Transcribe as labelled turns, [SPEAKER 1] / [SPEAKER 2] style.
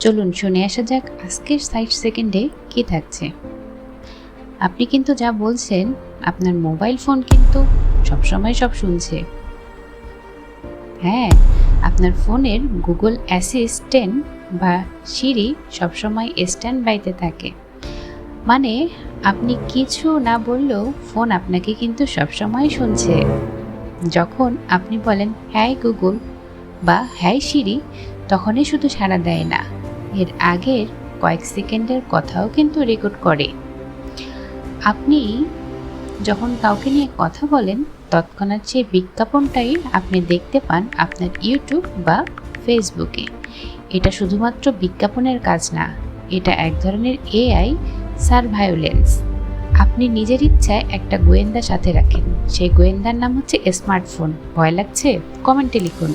[SPEAKER 1] চলুন শুনে আসা যাক আজকের ষাট সেকেন্ডে কি থাকছে। আপনি কিন্তু যা বলছেন, আপনার মোবাইল ফোন কিন্তু সবসময় সব শুনছে। হ্যাঁ আপনার ফোনের গুগল অ্যাসিস্ট্যান্ট বা সিরি সবসময় স্ট্যান্ড বাইতে থাকে। মানে আপনি কিছু না বললেও ফোন আপনাকে কিন্তু সবসময় শুনছে। যখন আপনি বলেন হ্যাঁ গুগল বা হ্যাঁ সিরি তখনই শুধু সাড়া দেয় না। এর আগের কয়েক সেকেন্ডের কথাও কিন্তু রেকর্ড করে। আপনি যখন কাউকে নিয়ে কথা বলেন, তৎক্ষণাৎ সেই বিজ্ঞাপনটাই আপনি দেখতে পান আপনার ইউটিউব বা ফেসবুকে। এটা শুধুমাত্র বিজ্ঞাপনের কাজ না, এটা এক ধরনের এআই সার্ভাইলেন্স। আপনি নিজের ইচ্ছায় একটা গোয়েন্দা সাথে রাখেন। সেই গোয়েন্দার নাম হচ্ছে স্মার্টফোন। ভয় লাগছে? কমেন্টে লিখুন।